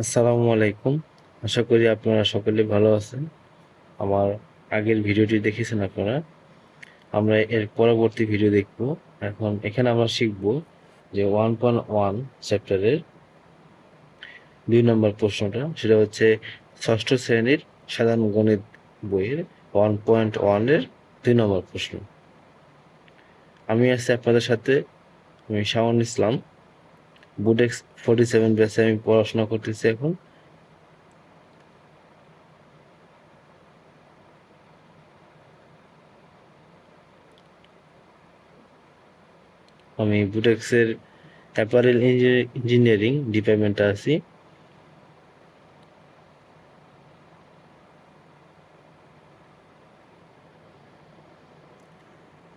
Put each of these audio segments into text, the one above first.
আসসালামু আলাইকুম। আশা করি আপনারা সকলে ভালো আছেন। আমার আগের ভিডিওটি দেখেছেন আপনারা। আমরা এর পরবর্তী ভিডিও দেখব। এখন এখানে আমরা শিখব যে ওয়ান পয়েন্ট ওয়ান চ্যাপ্টারের দুই নম্বর প্রশ্নটা। সেটা হচ্ছে ষষ্ঠ শ্রেণির সাধারণ গণিত বইয়ের ওয়ান পয়েন্ট ওয়ানের দুই নম্বর প্রশ্ন। আমি আছি আপনাদের সাথে, আমি শাওন ইসলাম। বুডেক্স ফোর্টি সেভেন ব্যাচে আমি পড়াশোনা করতেছি এখন। আমি বুটেক্সের অ্যাপারেল ইঞ্জিনিয়ারিং ডিপার্টমেন্টে আছি।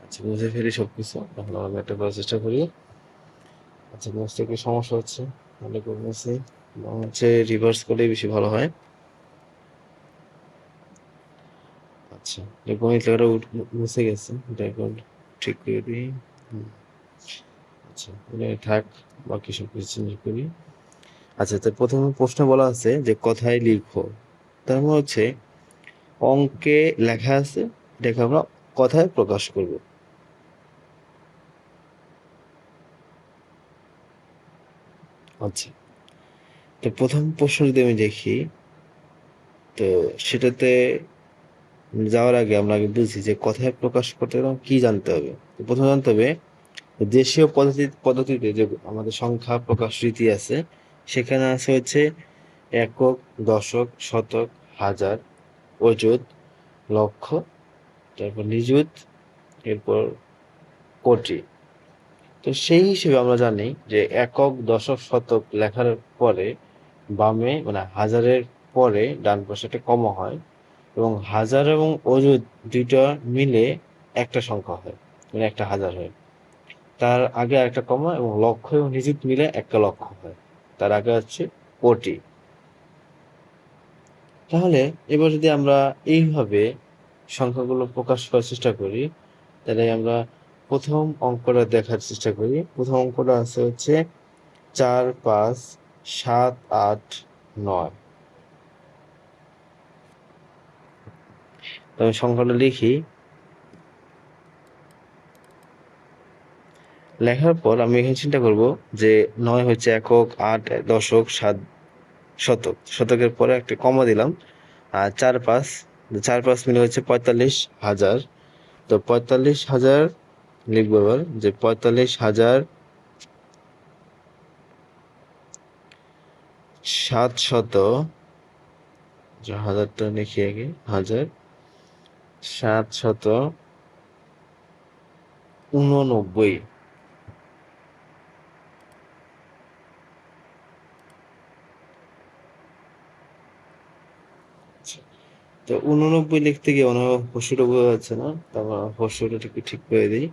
আচ্ছা বুঝে ফেলি সব কিছু ভালোভাবে একটা করার চেষ্টা করি। আচ্ছা বুঝতে একটু সমস্যা হচ্ছে। তাহলে করতেছি হচ্ছে রিভার্স করলেই বেশি ভালো হয়। আচ্ছা গণিত লেখাটা মুছে গেছে। এটা এখন ঠিক করে দিই। আচ্ছা এটা থাক, বাকি সব কিছু চেঞ্জ করি। আচ্ছা তো প্রথমে প্রশ্ন বলা আছে যে কথায় লিখো। তার মানে হচ্ছে, অঙ্কে লেখা আছে, এটাকে আমরা কথায় প্রকাশ করব। আচ্ছা তো প্রথম প্রশ্ন যদি আমি দেখি, তো সেটাতে যাওয়ার আগে আমরা আগে বুঝি যে কথায় প্রকাশ করতে গেলে কি জানতে হবে? প্রথমে জানতে হবে, দেশীয় পদ্ধতি, পদ্ধতিতে যে আমাদের সংখ্যা প্রকাশ রীতি আছে, সেখানে আছে হচ্ছে একক, দশক, শতক, হাজার, অযুত, লক্ষ, তারপর নিযুত, এরপর কোটি। তো সেই হিসেবে আমরা জানি যে একক দশক শতক লেখার পরে বামে মানে হাজারের পরে ডান পাশে কমা হয় এবং হাজার এবং অযুত দুইটা মিলে একটা সংখ্যা হয় মানে একটা হাজার হয়। তার আগে একটা কমা এবং লক্ষ এবং নিযুত মিলে একটা লক্ষ হয়। তার আগে হচ্ছে কোটি। তাহলে এবার যদি আমরা এইভাবে সংখ্যাগুলো প্রকাশ করার চেষ্টা করি, তাহলে আমরা প্রথম অঙ্কটা দেখার চেষ্টা করি। প্রথম অঙ্কটা আছে হচ্ছে চার, পাঁচ, সাত, আট, নয়। আমি সংখ্যাটা লিখি। লেখার পর আমি এখানে চিন্তা করব যে নয় হচ্ছে একক, আট দশক, সাত শতক। শতকের পরে একটা কমা দিলাম। আর চার, পাঁচ চার, পাঁচ মিলে হচ্ছে পঁয়তাল্লিশ হাজার। তো পঁয়তাল্লিশ হাজার লিখব এবার যে পঁয়তাল্লিশ হাজার সাতশত শত হাজারটা লিখি আগে হাজার সাতশত উননব্বই। তো উননব্বই লিখতে গিয়ে মনে হয় হর্ষটা বোঝা যাচ্ছে না, তারপর হর্ষটা একটু ঠিক করে দিই।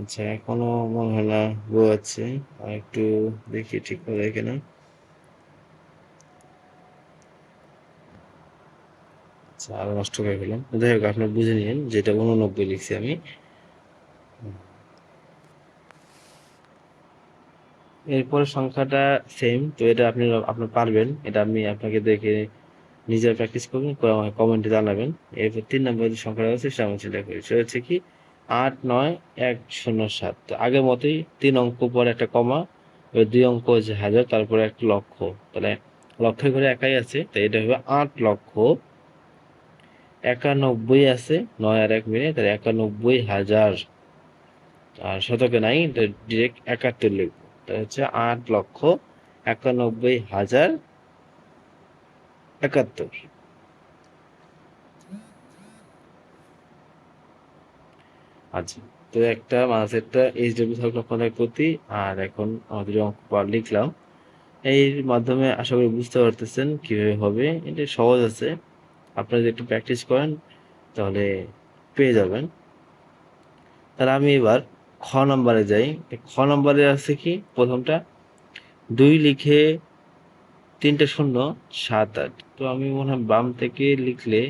আচ্ছা এখনও মনে হয় না বোঝা যাচ্ছে, আর একটু দেখি ঠিক করে দেখে না আচ্ছা আরও নষ্ট করে ফেলাম যাই হোক, আপনার বুঝে নিন যেটা উননব্বই লিখছি আমি। এরপরে সংখ্যাটা সেম তো এটা আপনি আপনি পারবেন। এটা আমি আপনাকে দেখে নিজের প্র্যাকটিস করবেন কমেন্টে জানাবেন। এরপর তিন নম্বর যে সংখ্যাটা আছে সেটা আমি চিন্তা করি। সেটা হচ্ছে কি, আট, নয়, এক, শূন্য, সাত। আগের মতোই তিন অঙ্ক পর একটা কমা দুই অঙ্ক হচ্ছে হাজার, তারপরে একটা লক্ষ। তাহলে লক্ষের ঘরে একাই আছে তো এটা হবে আট লক্ষ। একানব্বই আছে, নয় আর এক মিনিট, তাহলে একানব্বই হাজার। আর শতকে নাই ডিরেক্ট একাত্তর লিখব। তাহলে হচ্ছে আট লক্ষ, একানব্বই হাজার একাত্তর। আচ্ছা তো একটা মাঝেরটা এইচডব্লিউ থাকল আপনাদের প্রতি, আর এখন আমাদের অঙ্ক লিখলাম। এর মাধ্যমে আশা করি বুঝতে পারতেছেন কীভাবে হবে। এটা সহজ আছে। আপনারা যদি একটু প্র্যাকটিস করেন, তাহলে পেয়ে যাবেন। তাহলে আমি এবার খ নম্বরে যাই। খ নম্বরে আছে কি? প্রথমটা, দুই লিখে তিনটে শূন্য, সাত আট। তো আমি মনে হয় বাম থেকে লিখলে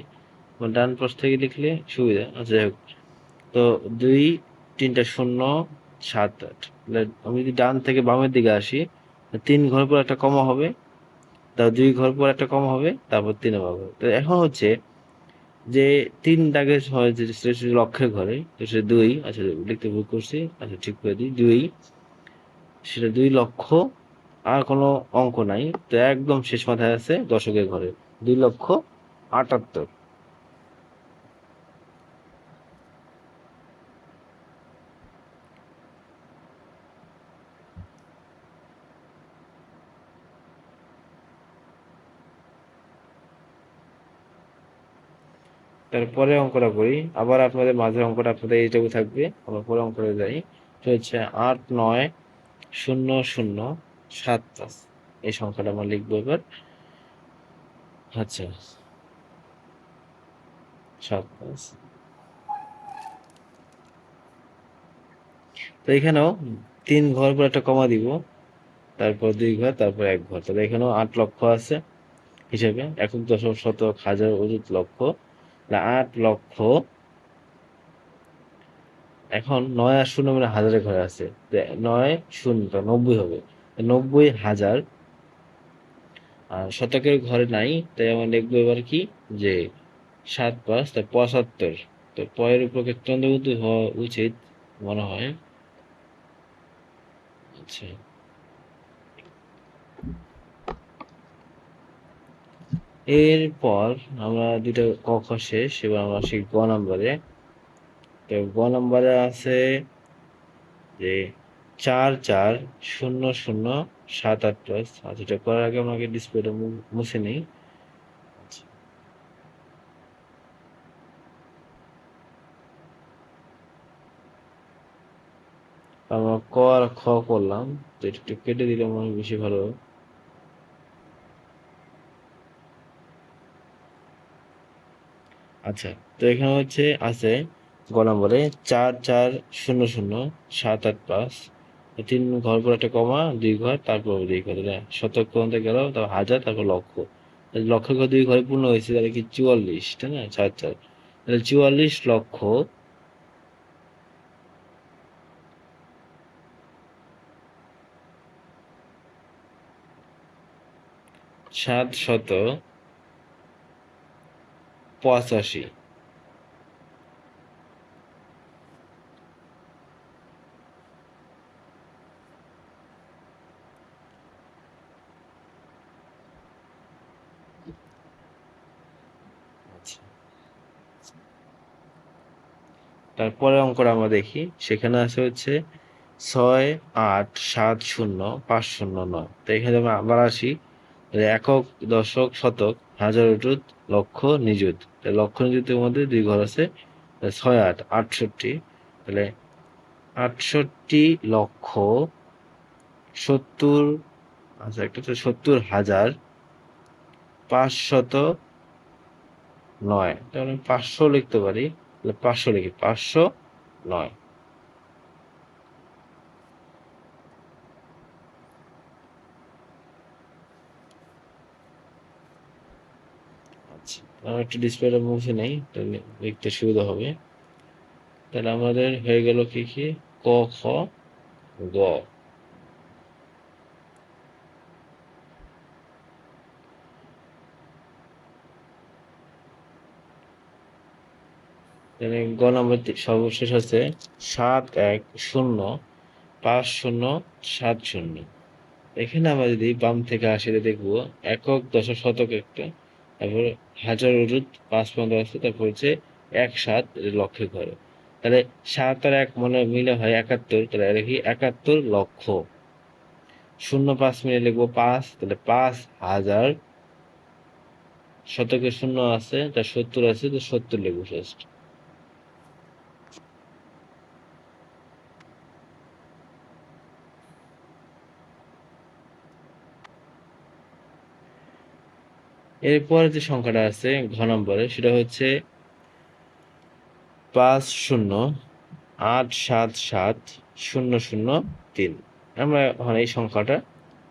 ডান পাশ থেকে লিখলে সুবিধা। আচ্ছা যাই হোক। তো দুই, তিনটা শূন্য, সাত, আট। আমি যদি ডান থেকে বামের দিকে আসি তিন ঘর পর একটা কমা হবে তার দুই ঘর পর একটা কমা হবে, তারপর তিনে পাবো তো এখন হচ্ছে যে তিন দাগের হয় যে ঘরে, তো সেটা দুই আচ্ছা লিখতে ভুল করছি আচ্ছা ঠিক করে দিই। দুই, সেটা দুই লক্ষ আর কোনো অঙ্ক নাই। তো একদম শেষ মাথায় আছে দশকের ঘরে। দুই লক্ষ আটাত্তর। তারপরে অঙ্কটা করি। আবার আপনাদের মাঝের অঙ্কটা আপনাদের এইটুকু থাকবে। আবার পরে অঙ্কটা যাই। হচ্ছে আট, নয়, শূন্য শূন্য। সাত পাঁচ। এই সংখ্যাটা আমরা লিখব এবার। আচ্ছা। সাত পাঁচ। তো এখানেও তিন ঘর পর একটা কমা দিব। তারপর দুই ঘর, তারপর এক ঘর। তাহলে এখানেও আট লক্ষ আছে হিসেবে। একক দশক শতক হাজার অযুত লক্ষ। আট লক্ষ। এখন নয় আর শূন্য মানে হাজারে ঘরে আছে। নয় শূন্য, নব্বই হবে। নব্বই হাজার। শতকের ঘরে নাই, তাই আমরা লিখব এবার কি? যে সাত পাঁচ, তাই পঁচাত্তর। তো পয়ের উপর কেন্দ্রবিন্দু হওয়া উচিত মনে হয়। আচ্ছা। এরপর আমরা দুইটা ক, খ শেষ, এবার আমরা আসি গ নম্বরে। তো গ নম্বরে আছে যে চার চার শূন্য শূন্য সাত আট প্লাস আচ্ছা এটা করার আগে আমাকে ডিসপ্লেটা মুছে নেই। আমরা ক আর খ করলাম, তো এটা একটু কেটে দিলে মনে বেশি ভালো। আচ্ছা তো এখানে হচ্ছে আছে গ নম্বরে চার চার শূন্য শূন্য সাত আট পাঁচ। তিন ঘর পর একটা কমা, দুই ঘর, তারপর দুই ঘর শতক পর্যন্ত গেল, তারপর হাজার, তারপর লক্ষ। লক্ষ ঘর দুই ঘরে পূর্ণ হয়েছে, তাহলে কি চুয়াল্লিশ, তাই না? চার চার। তাহলে চুয়াল্লিশ লক্ষ, সাত শত পঁচাশি। তারপরে অঙ্কটা আমরা দেখি। সেখানে আছে হচ্ছে ছয় আট সাত শূন্য পাঁচ শূন্য নয়। তো এখানে আবার আসি। একক, দশক, শতক, হাজার অযুত লক্ষ, নিযুত। লক্ষ, নিযুতের মধ্যে দুই ঘর আছে। ছয় আট, আটষট্টি। তাহলে আটষট্টি লক্ষ সত্তর আচ্ছা একটা সত্তর হাজার পাঁচশত নয়। তাহলে পাঁচশো লিখতে পারি। তাহলে পাঁচশো লিখি, পাঁচশো নয়। আচ্ছা আমি একটু ডিসপ্লেটা মুছে নেই দেখতে সুবিধা হবে। তাহলে আমাদের হয়ে গেল কি কি? ক, খ, গ। গ নম্বর সর্বশেষ আছে সাত এক শূন্য পাঁচ শূন্য সাত শূন্য। এখানে আমরা যদি বাম থেকে আসি দেখব, একক দশক শতক একটা, তারপর হাজার অরুদ পাঁচ পনেরো আছে, তারপর হচ্ছে এক সাত লক্ষে ঘরে। তাহলে সাত আর এক মনে মিলে হয় একাত্তর, তাহলে লিখি একাত্তর লক্ষ শূন্য পাঁচ মিলে লিখব পাঁচ, তাহলে পাঁচ হাজার শতকে শূন্য আছে তা সত্তর আছে, তো সত্তর লিখব ফার্স্ট এরপর যে সংখ্যাটা আছে, ঘ নম্বরে, সেটা হচ্ছে পাঁচ শূন্য আট সাত সাত শূন্য শূন্য তিন। আমরা এখন এই সংখ্যাটা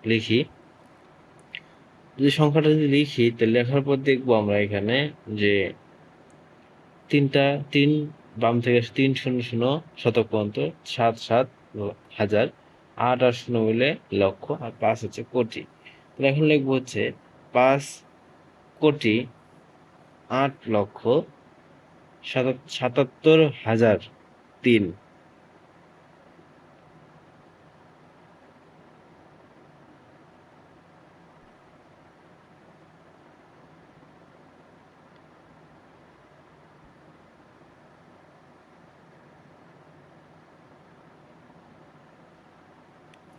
লিখি। যদি সংখ্যাটা যদি লিখি, তাহলে লেখার পর দেখব আমরা এখানে যে তিনটা, তিন বাম থেকে তিন শূন্য শূন্য শতক পর্যন্ত, সাত সাত হাজার, আট আর শূন্য মিলে লক্ষ, আর পাঁচ হচ্ছে কোটি। তাহলে এখন লিখব হচ্ছে পাঁচ কোটি আট লক্ষ সাতাত- সাতাত্তর হাজার তিন।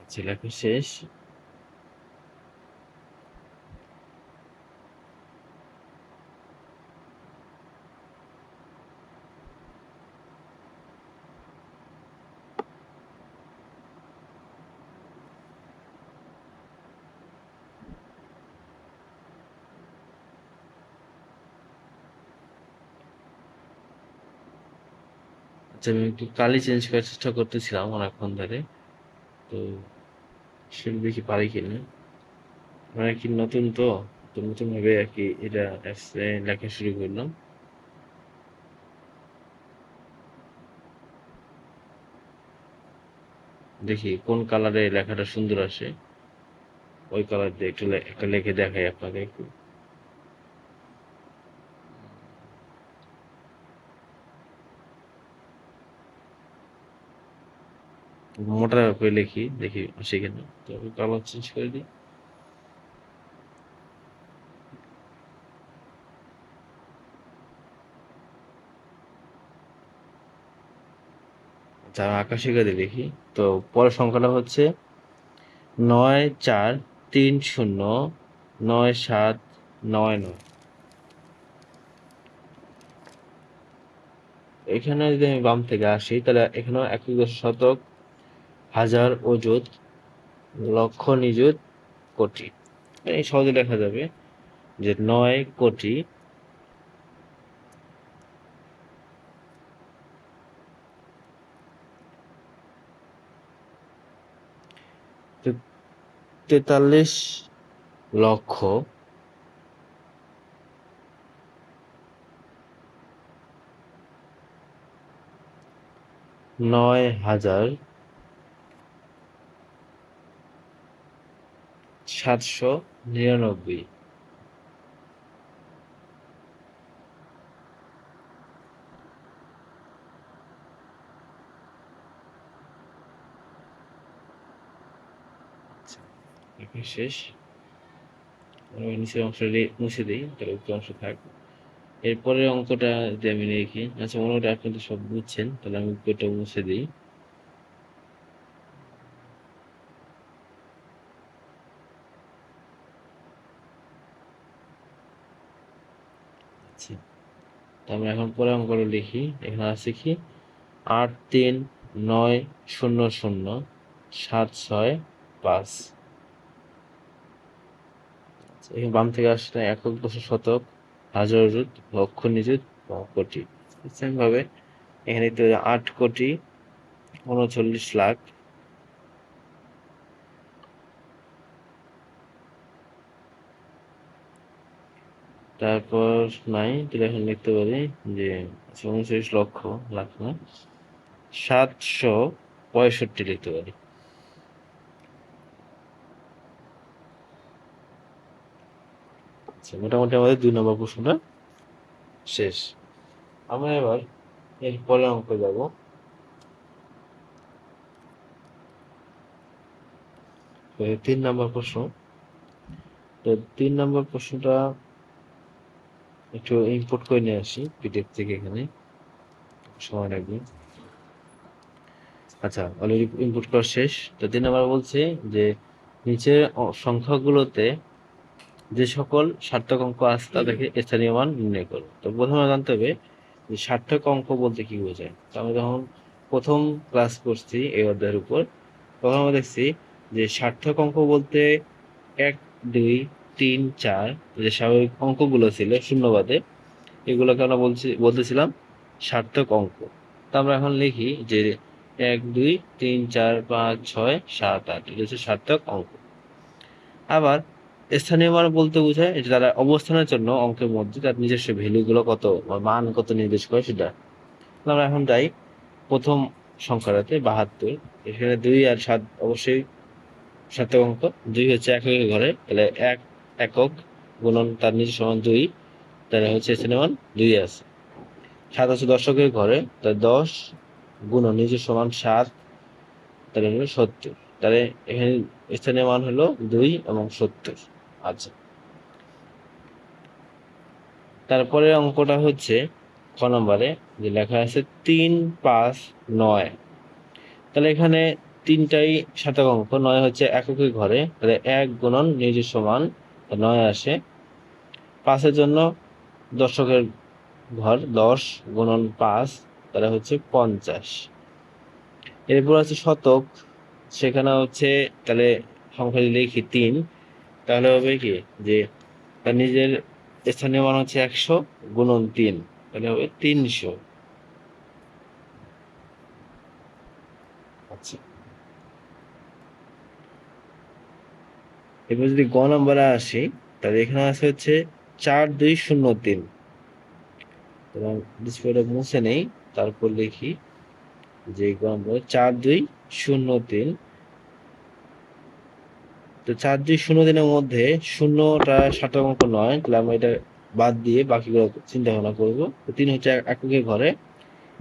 আচ্ছা লেখা শেষ। আচ্ছা আমি একটু কালি চেঞ্জ করার চেষ্টা করতেছিলাম অনেকক্ষণ ধরে। তো সেটা দেখি পারি কিনা। মানে কি নতুন তো? তো নতুন ভাবে আর কি এটা লেখা শুরু করলাম। দেখি কোন কালারে লেখাটা সুন্দর আসে। ওই কালার দিয়ে একটু একটা লিখে দেখাই আপনাদের একটু মোটা করে লিখি, দেখি সেখানে তো কালার চেঞ্জ করে দিই। আচ্ছা আমি আকাশি তো পরের সংখ্যাটা হচ্ছে নয় চার তিন শূন্য নয় সাত নয় নয়। এখানে যদি আমি বাম থেকে আসি, তাহলে এখানে একাদশ শতক হাজার অযুত, লক্ষ নিযুত কোটি। এই সহজে লেখা যাবে যে নয় কোটি তেতাল্লিশ লক্ষ নয় হাজার সাতশো নিরানব্বই। আচ্ছা, শেষ। নিচের অংশটা মুছে দিই তাহলে উপর অংশ থাক। এরপরের অঙ্কটা যদি আমি লিখি আচ্ছা মনে হয় আপনি তো সব বুঝছেন তাহলে আমি উপরটা মুছে দিই আচ্ছা তো আমরা এখন পরের অঙ্কটা লিখি। এখানে আছে কি? আট তিন নয় শূন্য শূন্য সাত ছয় পাঁচ। আচ্ছা, এখানে বাম থেকে আসলে একক দশ শতক হাজার রুট লক্ষ নিযুত কোটি। সেম ভাবে এখানে আট কোটি উনচল্লিশ লাখ তারপর নাই তাহলে এখন লিখতে পারি যে উনচল্লিশ লক্ষ লাখ না, সাতশো পঁয়ষট্টি লিখতে পারি। আচ্ছা মোটামুটি আমাদের দুই নম্বর প্রশ্নটা শেষ। আমরা এবার এর পরের অঙ্ক যাব। তিন নম্বর প্রশ্ন। তো তিন নম্বর প্রশ্নটা একটু ইম্পোর্ট করে নিয়ে আসি পিডিএফ থেকে এখানে। সময় লাগবে। আচ্ছা অলরেডি ইনপুট করা শেষ। তো তিন নম্বর বলছে যে নিচের সংখ্যাগুলোতে যে সকল সার্থক অঙ্ক আছে, তাদেরকে স্থানীয় মান নির্ণয় করো। তো প্রথমে জানতে হবে যে সার্থক অঙ্ক বলতে কি বোঝায়? তো আমি যখন প্রথম ক্লাস করছি এই অধ্যায়ের উপর, তখন আমরা দেখছি যে সার্থক অঙ্ক বলতে এক, দুই তিন, চার যে স্বাভাবিক অঙ্কগুলো ছিল শূন্যবাদে, এগুলোকে আমরা বলছি, বলতেছিলাম সার্থক অঙ্ক। তো আমরা এখন লিখি যে এক, দুই, তিন, চার, পাঁচ, ছয়, সাত, আট, এটা হচ্ছে সার্থক অঙ্ক। আবার স্থানীয় মান বলতে বোঝায় যে তারা অবস্থানের জন্য অঙ্কের মধ্যে তার নিজস্ব ভ্যালুগুলো কত মান কত নির্দেশ করে সেটা। আমরা এখন যাই প্রথম সংখ্যাটাতে, বাহাত্তর। এখানে দুই আর সাত অবশ্যই সার্থক অঙ্ক। দুই হচ্ছে একক ঘরে, তাহলে এক একক গুণন তার নিজের সমান দুই, তাহলে হচ্ছে স্থানীয় মান দুই আছে। সাত আছে দশকের ঘরে, তাহলে দশ গুণন নিজের সমান সাত, তাহলে হলো সত্তর। তাহলে এখানে স্থানীয় মান হলো দুই এবং সত্তর। আচ্ছা। তারপরে অঙ্কটা হচ্ছে খ নম্বরে, যে লেখা আছে তিন পাঁচ নয়। তাহলে এখানে তিনটাই সাতক অঙ্ক, নয় হচ্ছে এককের ঘরে, তাহলে এক গুণন নিজের সমান নয় আসে। পাঁচের জন্য দর্শকের ঘর দশ গুণন পাঁচ, তাহলে হচ্ছে পঞ্চাশ। এরপর আছে শতক, সেখানে হচ্ছে তাহলে সংখ্যা লিখি তিন, তাহলে হবে কি? যে তার নিজের স্থানীয় মান হচ্ছে একশো গুণন তিন, তাহলে হবে তিনশো। এবার যদি গ নম্বরে আসি, তাহলে এখানে আছে হচ্ছে চার দুই শূন্য তিন। এবং ডিসপ্লেটা মুছে নেই, তারপর লিখি যে গ নম্বর চার দুই শূন্য তিন। তো চার দুই শূন্য দিনের মধ্যে শূন্যটা ষাটের অঙ্ক নয়, তাহলে আমরা এটা বাদ দিয়ে বাকিগুলো চিন্তা ভাবনা করব। তো তিন হচ্ছে এক- এককের ঘরে।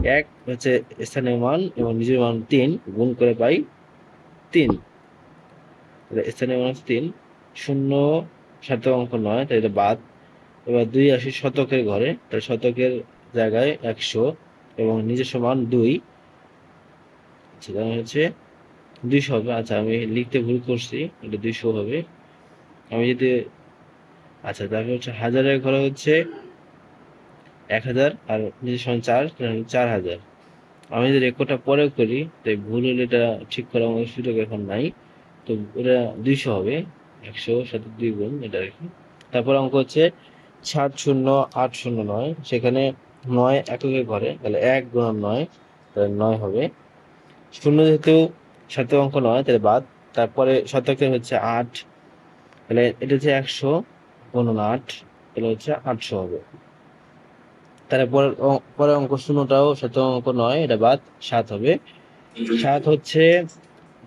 এক হচ্ছে স্থানীয় মান এবং নিজের মান তিন গুণ করে পাই তিন। স্থানীয় মান তিন, শূন্য ষাটের অঙ্ক নয়, তাহলে এটা বাদ। এবার দুই আসি শতকের ঘরে, তাহলে শতকের জায়গায় একশো এবং নিজের সমান দুই। আচ্ছা হচ্ছে দুইশো হবে। আচ্ছা আমি লিখতে ভুল করছি, এটা দুইশো হবে। আমি যদি আচ্ছা তারপর হচ্ছে হাজারের ঘরে হচ্ছে এক হাজার আর নিজের সমান চার চার হাজার। আমি যদি রেকর্ডটা পরে করি, তাই ভুল হলে এটা ঠিক করার আমাদের সুযোগ এখন নাই। তো এটা দুইশো হবে। একশো সাথে দুই গুণ এটা আর কি। তারপর অঙ্ক হচ্ছে সাত শূন্য আট শূন্য নয়। সেখানে নয় এককের ঘরে তাহলে এক গুণ নয় তাহলে নয় হবে। শূন্য যেহেতু সাথে অঙ্ক নয় তাহলে বাদ। তারপরে শতকের হচ্ছে আট তাহলে এটা হচ্ছে একশো গুণন আট তাহলে হচ্ছে আটশো হবে। তারপর পরে অঙ্ক শূন্যটাও সাথে অঙ্ক নয় এটা বাদ সাত হবে। সাত হচ্ছে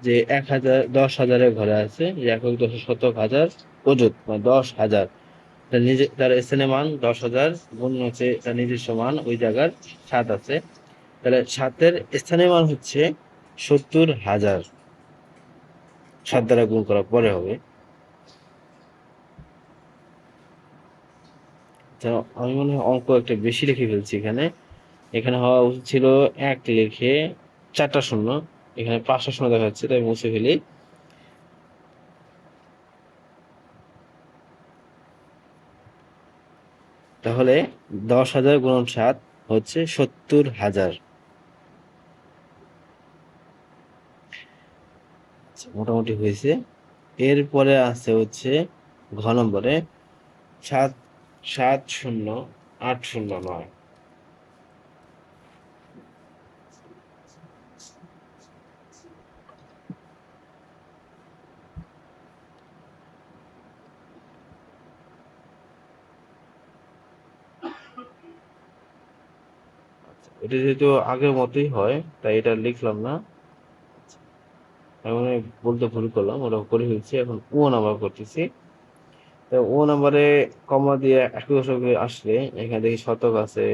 যে এক হাজার, দশ হাজারের ঘরে আছে, যে একক দশ শতক হাজার অযুত মানে দশ হাজার। তার নিজে, তার স্থানীয় মান দশ হাজার, গুণ হচ্ছে তার নিজস্ব মান, ওই জায়গার সাত আছে। তাহলে সাতের স্থানীয় মান হচ্ছে সত্তর হাজার। সাত দ্বারা গুণ করার পরে হবে। আমি মনে হয় অঙ্ক একটা বেশি লিখে ফেলছি এখানে। এখানে হওয়া উচিত ছিল এক লিখে চারটা শূন্য। এখানে শূন্য দেখা যাচ্ছে তাই মুছে ফেলি। তাহলে দশ হাজার গুণন সাত হচ্ছে সত্তর হাজার। আচ্ছা, মোটামুটি হয়েছে। এরপরে আছে হচ্ছে ঘ নম্বরে সাত সাত শূন্য আট শূন্য নয় আচ্ছা, এটা যেহেতু আগের মতোই হয়, তাই এটা লিখলাম না। এখন বলতে ভুল করলাম, ওটা করে ফেলছি। এখন ও নাম্বার করতেছি। তো ও নাম্বারে কমা দিয়ে একশো দশকে আসলে, এখানে দেখি শতক আছে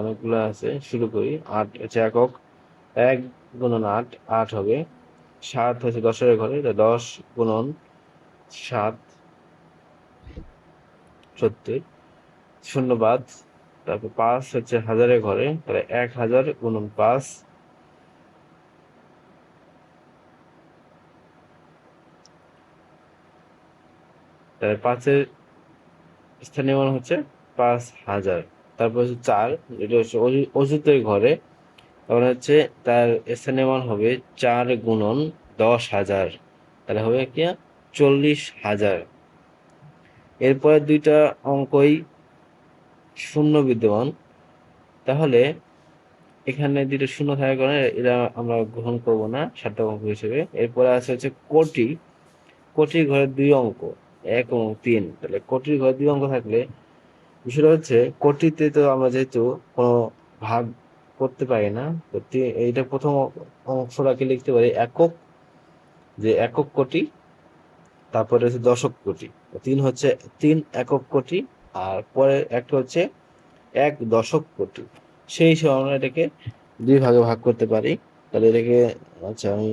অনেকগুলো আছে, শুরু করি। আট হচ্ছে একক, এক গুণন আট আট হবে। সাত হচ্ছে দশের ঘরে দশ গুণন সাত, সত্তর। শূন্য বাদ। তারপর পাঁচ হচ্ছে হাজারের ঘরে, তাহলে এক হাজার গুণন পাঁচ। তাহলে পাঁচের স্থানীয় মান হচ্ছে পাঁচ হাজার। তারপর হচ্ছে চার, যেটা হচ্ছে অজুতের ঘরে তখন হচ্ছে তার স্থানীয় মান হবে চার গুণন দশ হাজার। তাহলে হবে কি চল্লিশ হাজার। এরপরে দুইটা অঙ্কই শূন্য বিদ্যমান। তাহলে এখানে দুটো শূন্য থাকার কারণে এরা আমরা গ্রহণ করব না, সাতটা অঙ্ক হিসেবে। এরপরে আছে হচ্ছে কোটি। কোটির ঘরে দুই অঙ্ক, এক এবং তিন। তাহলে কোটির ঘরে দুই অঙ্ক থাকলে বিষয়টা হচ্ছে কোটিতে তো আমরা যেহেতু কোনো ভাগ করতে পারি না তি- এইটা প্রথম অংশটাকে লিখতে পারি একক, যে একক কোটি, তারপরে হচ্ছে দশক কোটি। তিন হচ্ছে, তিন একক কোটি আর পরের একটা হচ্ছে এক দশক কোটি। সেই হিসেবে আমরা এটাকে দুই ভাগে ভাগ করতে পারি। তাহলে এটাকে আচ্ছা আমি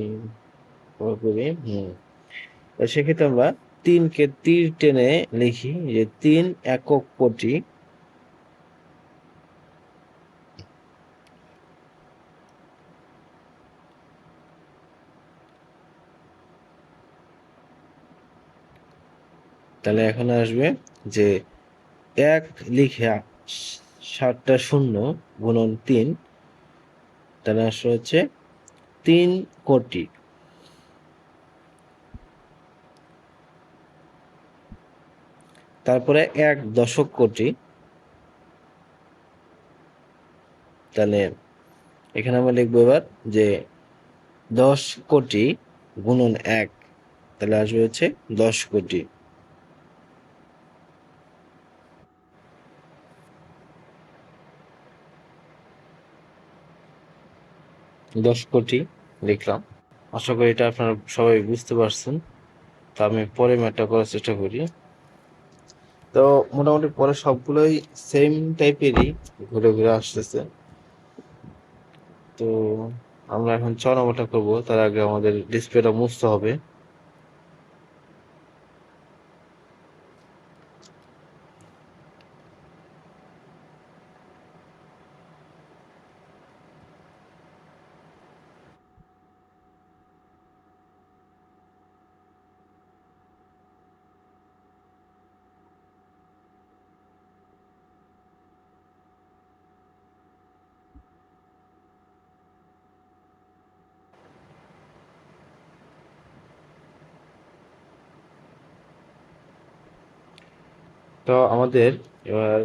করি, হুম। সেক্ষেত্রে আমরা তিনকে তীর টেনে লিখি যে তিন একক কোটি। তাহলে এখন আসবে যে এক লিখে সাতটা শূন্য গুণন তিন তাহলে আসলে হচ্ছে তিন কোটি। তারপরে এক দশক কোটি। তাহলে এখানে আমরা লিখব এবার যে দশ কোটি গুণন এক, তাহলে আসবে হচ্ছে দশ কোটি। দশ কোটি লিখলাম। আশা করি এটা আপনারা সবাই বুঝতে পারছেন। তা আমি পরে ম্যাটটা করার চেষ্টা করি। তো মোটামুটি পরে সবগুলোই সেম টাইপেরই ঘুরে ঘুরে আসতেছে। তো আমরা এখন ছ নম্বরটা করব। তার আগে আমাদের ডিসপ্লেটা মুছতে হবে। তো আমাদের এবার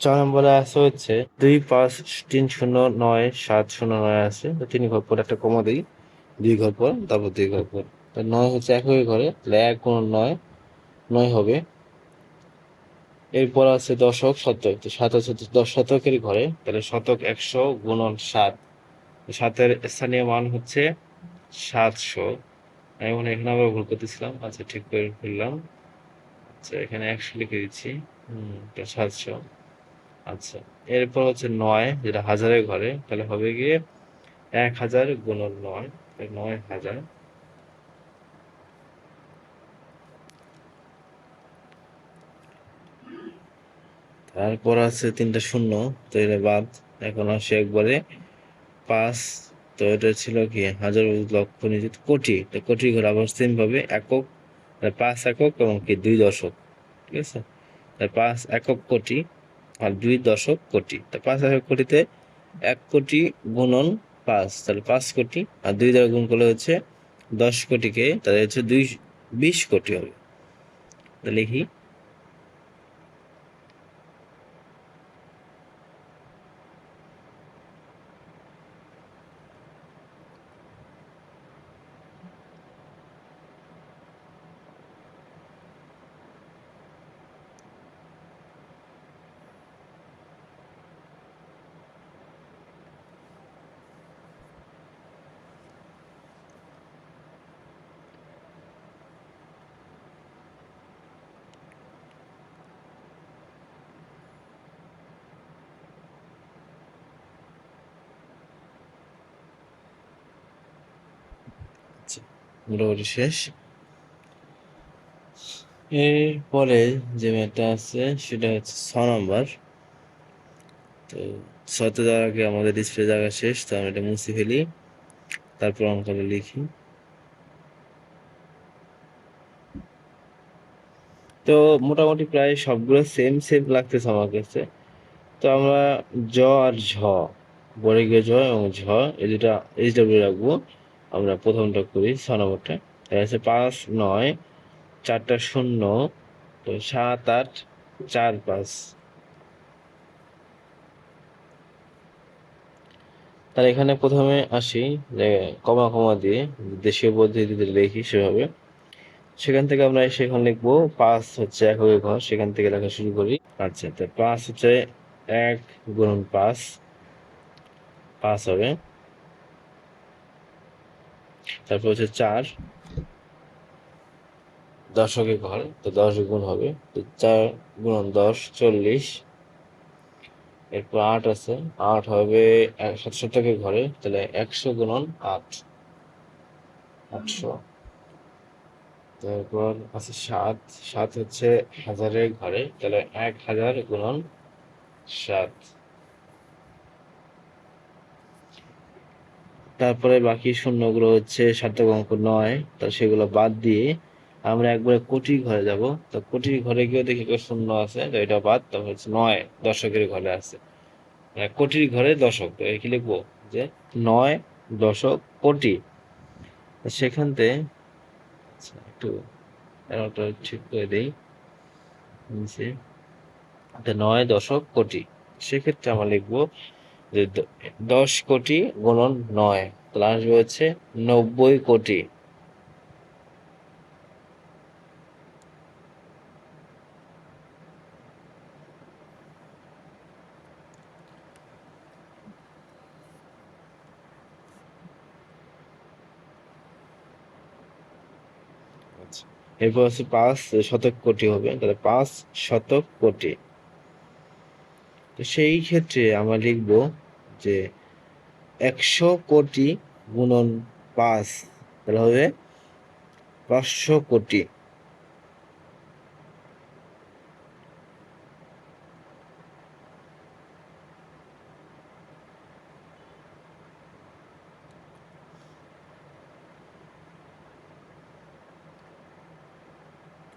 ছ নম্বরে আছে হচ্ছে দুই পাঁচ তিন শূন্য নয় সাত শূন্য নয় আছে। তো তিন ঘর পর একটা কমা দিই। দুই ঘর পর, তারপর দুই ঘর পর। নয় হচ্ছে একই ঘরে, তাহলে এক গুণ নয় নয় হবে। এরপর আছে দশক শতক। তো সাত হচ্ছে দশ শতকের ঘরে, তাহলে শতক একশো গুণন সাত। সাতের স্থানীয় মান হচ্ছে সাতশো। আমি মনে হয় এখানে আবার ভুল করতেছিলাম। আচ্ছা ঠিক করে ফেললাম। আচ্ছা এখানে একশো লিখে দিচ্ছি। সাতশো। আচ্ছা এরপর হচ্ছে নয়, যেটা হাজারের ঘরে, তাহলে হবে গিয়ে এক হাজার গুণন নয় নয় হাজার। তারপর আছে তিনটা শূন্য, তো এটা বাদ। এখন আসে একবারে পাঁচ, তো এটা ছিল কি, হাজার লক্ষ নিযুত কোটি। তো কোটি ঘরে আবার সেম ভাবে একক পাঁচ একক এবং কি দুই দশক, ঠিক আছে? পাঁচ একক কোটি আর দুই দশক কোটি। তা পাঁচ একক কোটিতে এক কোটি গুণন পাঁচ, তাহলে পাঁচ কোটি আর দুই দ্বারা গুণ করলে হচ্ছে দশ কোটিকে, তাহলে হচ্ছে দুই, বিশ কোটি হবে। তাহলে লিখি। মোটামুটি শেষ। এরপরে যে ম্যাটটা আছে, সেটা হচ্ছে ছ নম্বর তো ছতে যাওয়ার আগে আমাদের ডিসপ্লে জায়গা শেষ, তো আমি এটা মুছে ফেলি। তারপর অঙ্কটা লিখি। তো মোটামুটি প্রায় সবগুলো সেম সেম লাগতেছে আমার কাছে। তো আমরা জ আর ঝ বড়ে গিয়ে জ এবং ঝ, এই দুটা এইচ ডাব্লিউ রাখব। আমরা প্রথমটা করি, ছ নম্বরটা। আছে পাঁচ, নয়, চারটা শূন্য, তো সাত, আট, চার, পাঁচ। তাহলে এখানে প্রথমে আসি যে কমা কমা দিয়ে দেশীয় পদ্ধতিতে লিখি সেভাবে। সেখান থেকে আমরা সেখানে লিখব, পাঁচ হচ্ছে এক ঘর, সেখান থেকে লেখা শুরু করি। আচ্ছা তো পাঁচ হচ্ছে এক গুণন পাঁচ পাঁচ হবে। তারপর হচ্ছে চার। দশকে ঘর, তো দশ গুণ হবে। তো চার গুণন দশ, চল্লিশ। এরপর আট আছে। আট হবে এক- সাত শতকের ঘরে, তাহলে একশো গুণন আট। আটশো। তারপর আছে সাত। সাত হচ্ছে হাজারের ঘরে, তাহলে এক হাজার গুণন সাত। তারপরে বাকি শূন্য শূন্যগুলো হচ্ছে সার্থক অঙ্ক নয়। তো সেগুলো বাদ দিয়ে আমরা একবারে কোটির ঘরে যাব। তো কোটির ঘরে গিয়ে দেখি শূন্য আছে, তো এটা বাদ। তো হচ্ছে নয় দশকের ঘরে আছে। মানে কোটির ঘরে দশক, তো কি লিখব যে নয় দশক কোটি। তো সেখানতে আচ্ছা একটু ঠিক করে দিই। নয় দশক কোটি। সেক্ষেত্রে আমরা লিখব যে দশ কোটি গুণন নয়, তাহলে আসবে হচ্ছে নব্বই কোটি। আচ্ছা এরপর হচ্ছে পাঁচ শতক কোটি হবে, তাহলে পাঁচ শতক কোটি। তো সেই ক্ষেত্রে আমরা লিখব যে একশো কোটি গুণন পাঁচ তাহলে হবে পাঁচশো কোটি।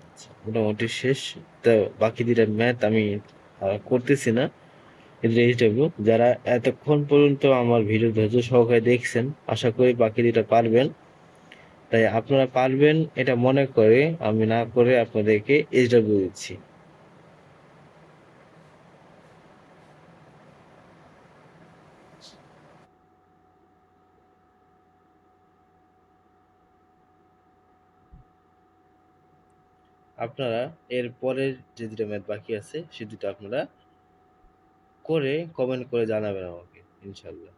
আচ্ছা, মোটামুটি শেষ। তো বাকি দুটা ম্যাথ আমি করতেছি না। যারা এতক্ষণ পর্যন্ত আমার ভিডিও ধৈর্য সহকারে দেখছেন, আশা করি বাকি দুটা পারবেন। তাই আপনারা পারবেন এটা মনে করে, আমি না করে আপনাদেরকে এইচডব্লিউ দিচ্ছি। আপনারা এর পরের যে দুটো ম্যাথ বাকি আছে, সে দুটো আপনারা করে কমেন্ট করে জানাবেন আমাকে ইনশাল্লাহ।